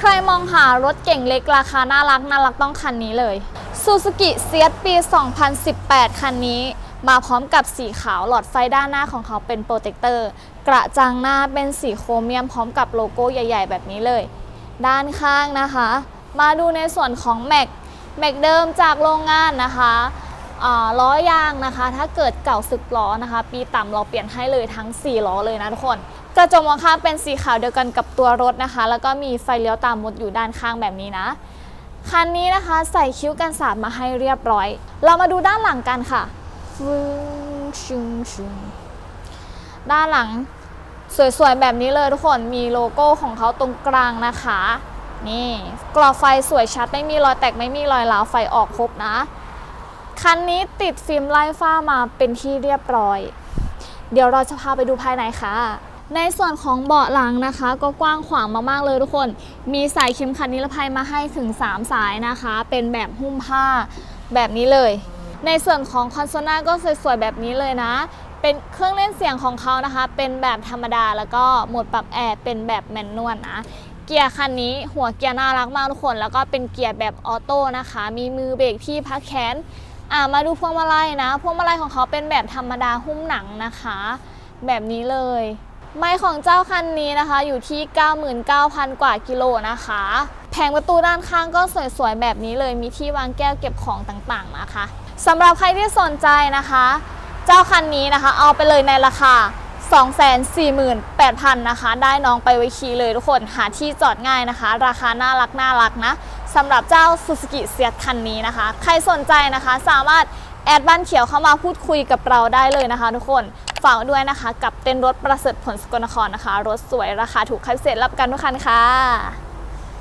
ใครมองหารถเก่งเล็กราคาน่ารักน่ารักต้องคันนี้เลย Suzuki s e a t ปี 2018 คันนี้ มาพร้อมกับสีขาวหลอดไฟด้านหน้าของเขาเป็นโปรเทคเตอร์ กระจังหน้าเป็นสีโครเมียมพร้อมกับโลโก้ใหญ่ ๆ แบบนี้เลย ด้านข้างนะคะ มาดูในส่วนของแม็กแม็กเดิมจากโรงงานนะคะล้อยางนะคะ ถ้าเกิดเก่าสึกล้อนะคะ ปีต่ำเราเปลี่ยนให้เลยทั้ง 4 ล้อเลยนะทุกคน กระจกมองข้างเป็นสีขาวเดียวกันกับตัวรถนะคะ แล้วก็มีไฟเลี้ยวตามมดอยู่ด้านข้างแบบนี้นะ คันนี้นะคะใส่คิ้วกันสาดมาให้เรียบร้อย เรามาดูด้านหลังกันค่ะฟึ้งชุงชุงด้านหลังสวยๆ แบบนี้เลยทุกคน มีโลโก้ของเขาตรงกลางนะคะ นี่กรอบไฟสวยชัด ไม่มีรอยแตก ไม่มีรอยร้าวไฟออกครบนะ คันนี้ติดฟิล์มไล่ฟ้ามาเป็นที่เรียบร้อย เดี๋ยวเราจะพาไปดูภายในค่ะ ในส่วนของเบาะหลังนะคะก็กว้างขวางมากๆเลยทุกคน มีสายเข็มขัดนิรภัยมาให้ถึง 3 สายนะคะ เป็นแบบหุ้มผ้าแบบนี้เลย ในส่วนของคอนโซลหน้าก็สวยๆแบบนี้เลยนะ เป็นเครื่องเล่นเสียงของเขานะคะ เป็นแบบธรรมดาแล้วก็โหมดปรับแอร์เป็นแบบแมนนวลนะเกียร์คันนี้หัวเกียร์น่ารักมากทุกคน แล้วก็เป็นเกียร์แบบออโต้นะคะ มีมือเบรกที่พักแขนอ่ามาดูพวงมาลัยนะ พวงมาลัยของเขาเป็นแบบธรรมดาหุ้มหนังนะคะ แบบนี้เลย ไม้ของเจ้าคันนี้นะคะ อยู่ที่ 99,000 กว่ากิโลนะคะ แผงประตูด้านข้างก็สวยๆ แบบนี้เลยมีที่วางแก้วเก็บของต่างๆนะคะสำหรับใครที่สนใจนะคะ เจ้าคันนี้นะคะ เอาไปเลยในราคา 248,000 นะคะ ได้น้องไปไว้ขี่เลยทุกคนหาที่จอดง่ายนะคะ ราคาน่ารักน่ารักนะสำหรับเจ้า Suzuki s e a t คันนี้นะคะ ใครสนใจนะคะสามารถแอดบ้านเขียวเข้ามาพูดคุยกับเราได้เลยนะคะ ทุกคนฝากไว้ด้วยนะคะ กับเต้นรถประเสริฐผลสกลนครนะคะ รถสวยราคาถูกคัดเสร็จรับกันทุกคันค่ะ